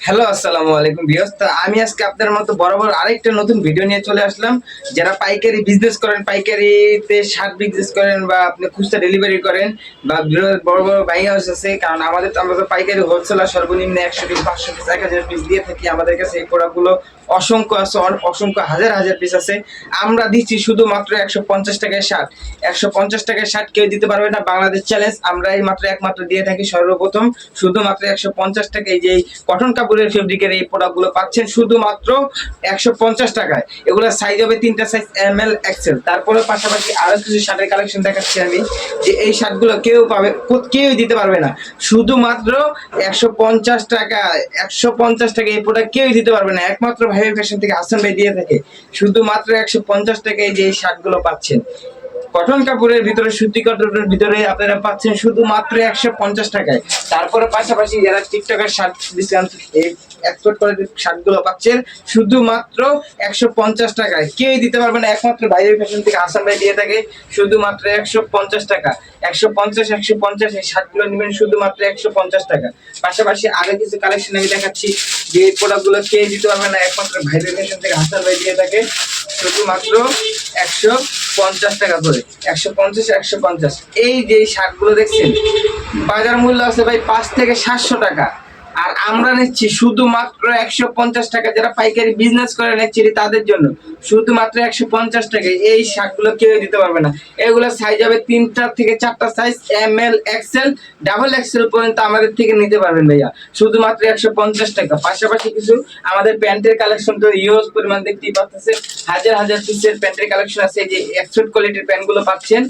Hello, আসসালামু আলাইকুম viewers. তো আমি আজকে আপনাদের মতো বরাবর আরেকটা নতুন ভিডিও নিয়ে চলে আসলাম। যারা পাইকারি বিজনেস করেন, পাইকারিতে শার্ট বিজনেস করেন বা আপনি খুচরা ডেলিভারি করেন বা বড় বড় বাই হাউস আছে, কারণ আমাদের তো আমরা তো পাইকারি হোলসেলার সর্বনিম্ন একশো পিস পাঁচশো পিস এক হাজার পিস দিয়ে থাকি। আমাদের কাছে এই প্রোডাক্টগুলো অসংখ্য আছে অসংখ্য হাজার হাজার পিস আছে। আমরা দিচ্ছি শুধুমাত্র একশো পঞ্চাশ টাকায় শার্ট একশো পঞ্চাশ টাকায় শার্ট কেউ দিতে পারবে না। বাংলাদেশ চ্যালেঞ্জ আমরা এই মাত্র একমাত্র দিয়ে থাকি সর্বপ্রথম। শুধুমাত্র একশো পঞ্চাশ টাকায় যে কটন কাপড়ের ফেব্রিকের এই প্রোডাক্টগুলো পাচ্ছেন শুধুমাত্র একশো পঞ্চাশ টাকায়। এগুলো সাইজ হবে তিনটা সাইজ এম এল এক্সেল তারপরে পাশাপাশি আরও কিছু শার্টের কালেকশন দেখাচ্ছি আমি, যে এই শার্টগুলো কেউ পাবে, কো- কেউই দিতে পারবে না। শুধুমাত্র একশো পঞ্চাশ টাকা, একশো পঞ্চাশ টাকা এই প্রোডাক্ট কেউই দিতে পারবে না। একমাত্র ভাই ফ্যাশন থেকে হাসান ভাই দিয়ে থাকে। শুধুমাত্র একশো পঞ্চাশ টাকায় যে এই শার্টগুলো পাচ্ছেন। কটন কাপড়ের ভিতরে, সুতি কাপড়ের ভিতরে আপনারা পাচ্ছেন শুধুমাত্র একশো পঞ্চাশ টাকায়। তারপরে পাশাপাশি যারা টিকটকের শার্ট ডিসকাউন্ট এক্সপোর্ট করে শার্টগুলো পাচ্ছেন, শুধুমাত্র একশো পঞ্চাশ টাকায়। কেউই দিতে পারবে না, একমাত্র বাইরে ফ্যাশন থেকে আসাম ভাই দিয়ে থাকে, শুধুমাত্র একশো পঞ্চাশ টাকা। একশো পঞ্চাশ একশো পঞ্চাশ এই শার্টগুলো নেবেন শুধুমাত্র একশো পঞ্চাশ টাকা। পাশাপাশি আরও কিছু কালেকশন আমি দেখাচ্ছি, যে এই প্রোডাক্টগুলো কে দিতে পারবে না, একমাত্র ভাইরে ফ্যাশন থেকে হাসান ভাই দিয়ে থাকে, শুধুমাত্র একশো পঞ্চাশ টাকা করে। একশো পঞ্চাশ একশো পঞ্চাশ। এই যে শার্টগুলো দেখছেন, বাজার মূল্য আছে ভাই পাঁচ থেকে সাতশো টাকা। আর আমরা নিচ্ছি শুধুমাত্র একশো পঞ্চাশ টাকা। যারা পাইকারি বিজনেস করে নিচ্ছি তাদের জন্য। শুধুমাত্র একশো পঞ্চাশ টাকায় এই শার্টগুলো কেউ দিতে পারবে না। এগুলো সাইজ হবে তিনটা থেকে চারটা size M L XL double XL পর্যন্ত আমাদের থেকে নিতে পারবেন ভাইয়া। শুধুমাত্র একশো পঞ্চাশ টাকা। পাশাপাশি কিছু আমাদের প্যান্টের কালেকশন তো ইউজ পরিমাণ দেখতেই পাচ্ছে হাজার হাজার পিসের প্যান্টের কালেকশন আছে। যে এক্সপোর্ট কোয়ালিটির প্যান্টগুলো পাচ্ছেন।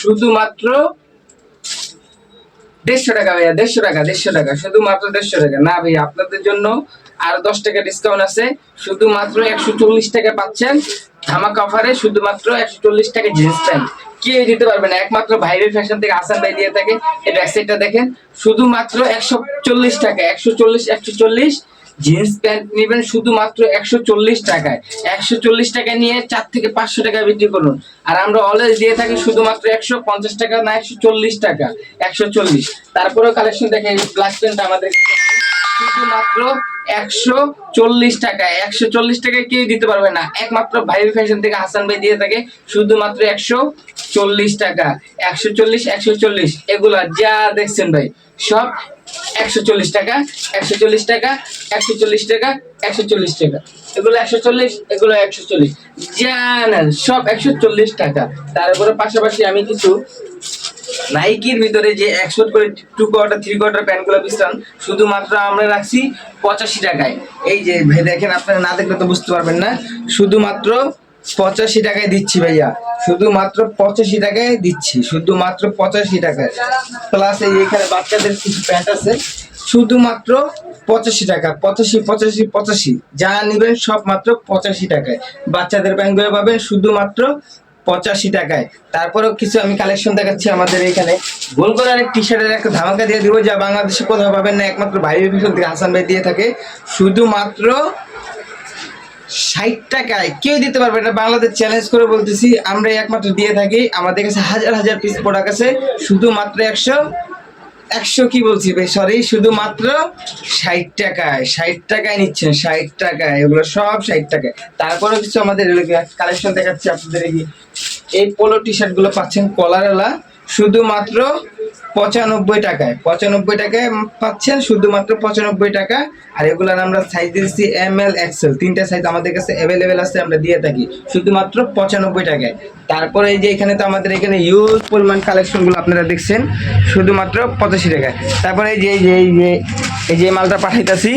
শুধুমাত্র দেড়শো টাকা ভাইয়া, দেড়শো টাকা দেড়শো টাকা, শুধুমাত্র দেড়শো টাকা। না ভাইয়া, আপনাদের জন্য আর দশ টাকা ডিসকাউন্ট আছে। শুধুমাত্র একশো চল্লিশ টাকা পাচ্ছেন ধামাক অফারে শুধুমাত্র একশো চল্লিশ টাকা জিন্স প্যান্ট। কে দিতে পারবে না, একমাত্র ভাইবে ফ্যাশন থেকে আসান ভাই দিয়ে থাকে। এই ব্যাকসাইডটা দেখেন, শুধুমাত্র একশো চল্লিশ টাকা, একশো চল্লিশ একশো চল্লিশ। জিন্স প্যান্ট নেবেন শুধুমাত্র একশো চল্লিশ টাকায়। একশো চল্লিশ টাকা নিয়ে চার থেকে পাঁচশো টাকা বিক্রি করুন। আর আমরা অলওয়েজ দিয়ে থাকি শুধুমাত্র একশো পঞ্চাশ টাকা না, একশো চল্লিশ টাকা। একশো চল্লিশ। তারপরেও কালেকশন দেখেন ব্ল্যাক প্যান্ট আমাদের শুধুমাত্র একশো চল্লিশ টাকা একশো চল্লিশ টাকায় কেউ দিতে পারবে না। একমাত্র ভাই ফ্যাশন থেকে হাসান ভাই দিয়ে থাকে শুধুমাত্র একশো চল্লিশ টাকা। একশো চল্লিশ একশো চল্লিশ। এগুলা যা দেখছেন ভাই, সব একশো চল্লিশ টাকা, একশো চল্লিশ টাকা, একশো চল্লিশ টাকা, একশো চল্লিশ টাকা। এগুলো একশো চল্লিশ, এগুলো একশো চল্লিশ। জানেন সব একশো চল্লিশ টাকা। তারপরে পাশাপাশি আমি কিছু নাইকির ভিতরে যে একশো করে টু কোয়ার্টার থ্রি কোয়ার্টার প্যান্টগুলো বিশ্রাম শুধুমাত্র আমরা রাখছি পঁচাশি টাকায়। এই যে, দেখেন আপনারা না দেখলে তো বুঝতে পারবেন না। শুধুমাত্র পঁচাশি টাকায় দিচ্ছি ভাইয়া। শুধুমাত্র পঁচাশি টাকায় দিচ্ছি, শুধুমাত্র পঁচাশি টাকায়। প্লাস এই এখানে বাচ্চাদের কিছু প্যান্ট আছে, শুধুমাত্র পঁচাশি টাকা, পঁচাশি পঁচাশি পঁচাশি। যা নেবেন সব মাত্র পঁচাশি টাকায়। বাচ্চাদের প্যান্টগুলো পাবেন শুধুমাত্র পঁচাশি টাকায়। তারপরেও কিছু আমি কালেকশন দেখাচ্ছি আমাদের এখানে। গোল করে আরেক টি শার্টের একটা ধামাকা দিয়ে দিব, যা বাংলাদেশে কোথাও পাবেন না, একমাত্র পিছন থেকে, হাসান ভাই দিয়ে থাকে। শুধুমাত্র ষাট টাকায় কেউ দিতে পারবে না। বাংলাদেশ চ্যালেঞ্জ করে বলতেছি আমরা একমাত্র দিয়ে থাকি। আমাদের কাছে হাজার হাজার পিস প্রোডাক্ট আছে। শুধুমাত্র একশো একশো কি বলছি ভাই? সরি শুধুমাত্র ষাট টাকায়। ষাট টাকায় নিচ্ছেন, ষাট টাকায়। এগুলো সব ষাট টাকায়। তারপরেও কিছু আমাদের কালেকশন দেখাচ্ছি আপনাদের এই পোলো টি শার্টগুলো পাচ্ছেন কলারওয়ালা শুধুমাত্র পঁচানব্বই টাকায়। পঁচানব্বই টাকায় পাচ্ছেন শুধুমাত্র পঁচানব্বই টাকা। আর এগুলার আমরা সাইজ দিচ্ছি এম এল এক্সেল তিনটা সাইজ আমাদের কাছে অ্যাভেলেবেল আছে, আমরা দিয়ে থাকি। শুধুমাত্র পঁচানব্বই টাকায়। তারপরে এই যে এখানে তো আমাদের এখানে ইউজ পরিমাণ কালেকশনগুলো আপনারা দেখছেন, শুধুমাত্র পঁচাশি টাকায়। তারপরে এই যে এই যে এই যে এই যে মালটা পাঠাইতাছি